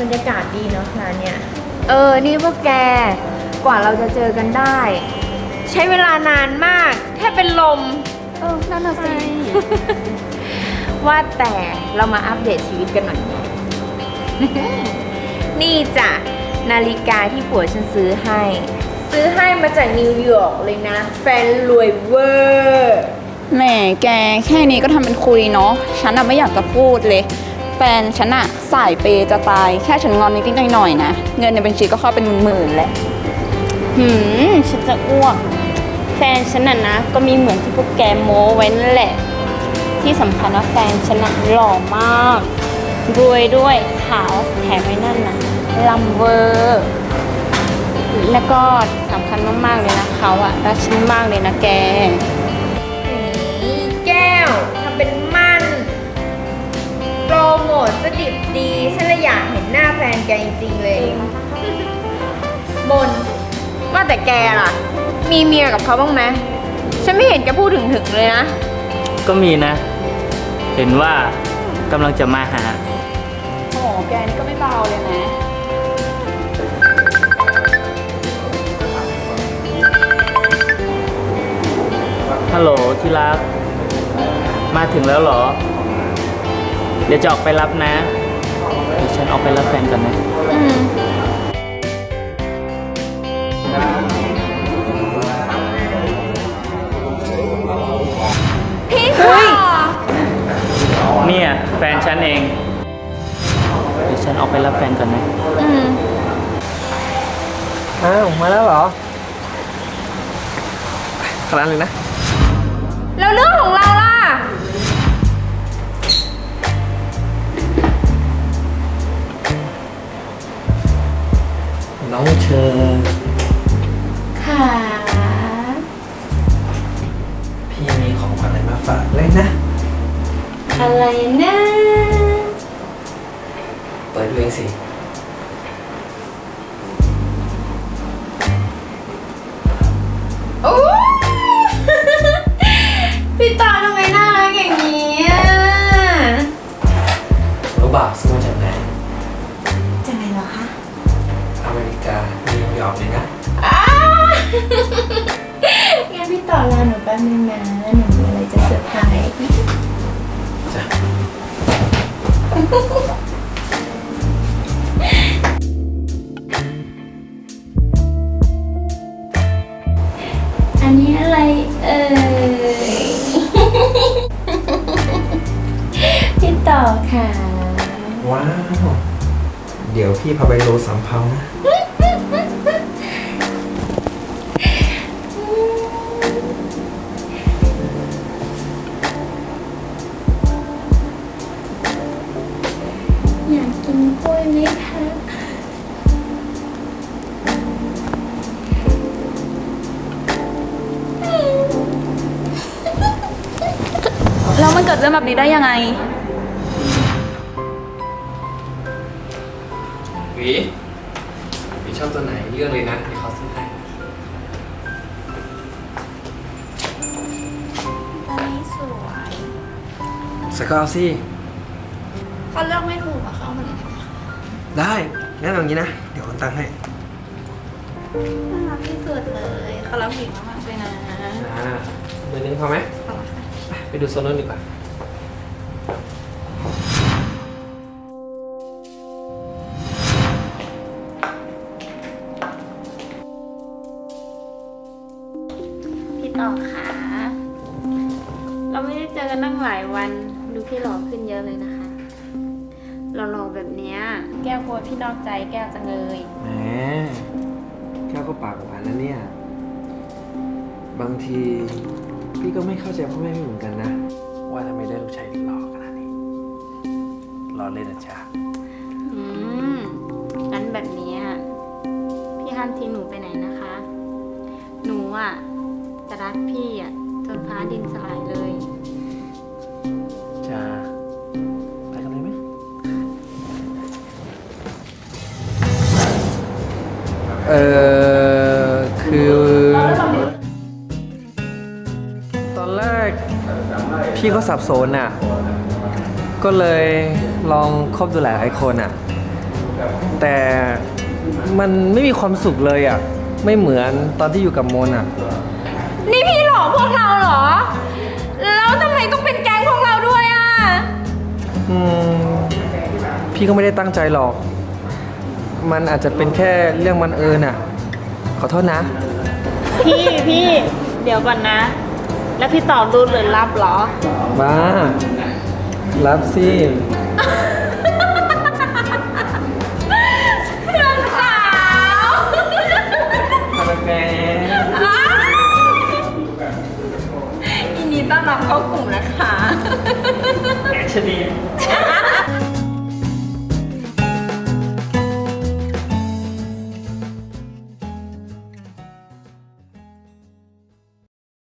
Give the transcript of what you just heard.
บรรยากาศดีเนาะร้านเนี้ยเออ นี่พวกแก กว่าเราจะเจอกันได้ ใช้เวลานานมาก แทบเป็นลม เออนั่นน่ะสิว่าแต่เรามาอัปเดตชีวิตกันหน่อย นี่จ้ะ นาฬิกาที่ผัวฉันซื้อให้ ซื้อให้มาจากนิวยอร์กเลยนะ แฟนรวยเวอร์ แหมแกแค่นี้ก็ทำเป็นคุยเนาะ ฉันอะไม่อยากจะพูดเลย แฟนฉันอะสายเปย์จะตายแค่ฉันงอนนิดๆหน่อยๆนะ เงินในบัญชีก็เข้าเป็นหมื่นๆแหละ หืมฉันจะอ้วก แฟนฉันน่ะนะ ก็มีเหมือนที่พวกแกโม้ไว้นั่นแหละ ที่สำคัญว่าแฟนฉันน่ะหล่อมาก รวยด้วยขาวแถมไว้นั่นนะลำเวอร์แล้วก็สำคัญมากๆเลยนะเขาอะรักฉันมากเลยนะแก โมทสดิบดีฉันเลยอยากเห็นหน้าแฟนแกจริงๆเลยมนว่าแต่แกล่ะ มีเมียกับเขาบ้างไหมฉันไม่เห็นแกพูดถึงถึงๆเลยนะ ก็มีนะ เห็นว่ากำลังจะมาหา โอ้โหแกนี่ก็ไม่เบาเลยนะ ฮัลโหลที่รัก มาถึงแล้วเหรอ เดี๋ยวจะออกไปรับนะ เดี๋ยวฉันออกไปรับแฟนกันนะ อืมพี่คะเนี่ยแฟนฉันเอง เดี๋ยวฉันออกไปรับแฟนกันนะ อืมอ้าวมาแล้วเหรอขนาดเลยนะ แล้วเรื่องของเราล่ะ ของขวัญอะไรมาฝากเลยนะ อะไรนะ เปิดดูเองสิ โอ้ พี่ตาทำไมน่ารักอย่างนี้อะรู้บ่าวซื้อมาจากไหน จะไงเหรอคะ อเมริกานิวยอร์กเลยนะ อ้างั้นพี่ ต่อรอหนูแป๊บนึงนะหนูมีอะไรจะเซอร์ไพรส์จ้ะอันนี้อะไรเอ่ยพี่ต่อค่ะ ว้าว เดี๋ยวพี่พาไปโลสำเภานะ อยากกินกล้วยไหมคะแล้วมันเกิดเรื่องแบบนี้ได้ยังไง หวีหวีชอบตัวไหนเลือกเลยนะเดี๋ยวเขาซื้อให้อันนี้สวย สกเอาสิเขาเลือกไม่ถูกอะเขาเอามาเลยนะคะ ได้ งั้นเอางี้นะ เดี๋ยวโอนตังค์ให้น่ารักที่สุดเลยเขารับหญิงมากๆเลยนะอ่าเดือนนึงพอไหมขอบคุณค่ะไปไปดูโซนนู้นดีกว่า พี่ต่อค่ะเราไม่ได้เจอกันตั้งหลายวัน ดูพี่หล่อขึ้นเยอะเลยนะคะ หล่อๆแบบเนี้ยแก้วกลัวพี่นอกใจแก้วจังเลยแหมแก้วก็ปากหวานแล้วเนี่ย บางทีพี่ก็ไม่เข้าใจพ่อแม่พี่เหมือนกันนะ ว่าทำไมได้ลูกชายหล่อขนาดนี้รอเล่นนะจ๊ะอืมงั้นแบบเนี้ยพี่ห้ามทิ้งหนูไปไหนนะคะ หนูอะจะรักพี่อะจนฟ้าดินสลาย พี่ก็สับสนอะ ก็เลยลองคบดูหลายไอคนอะแแต่มันไม่มีความสุขเลยอะ ไม่เหมือนตอนที่อยู่กับโมนอะ นี่พี่หลอกพวกเราเหรอ แล้วทำไมต้องเป็นแก๊งพวกเราด้วยอะ อืม พี่ก็ไม่ได้ตั้งใจหรอก มันอาจจะเป็นแค่เรื่องมันเอิญอะ ขอโทษนะ พี่พี่ เดี๋ยวก่อนนะ แล้วพี่ตอบรูดหรือรับเหรอ มารับสิ เพื่อนสาวทำไมแฟนยินดีต้อนรับเข้ากลุ่มนะคะ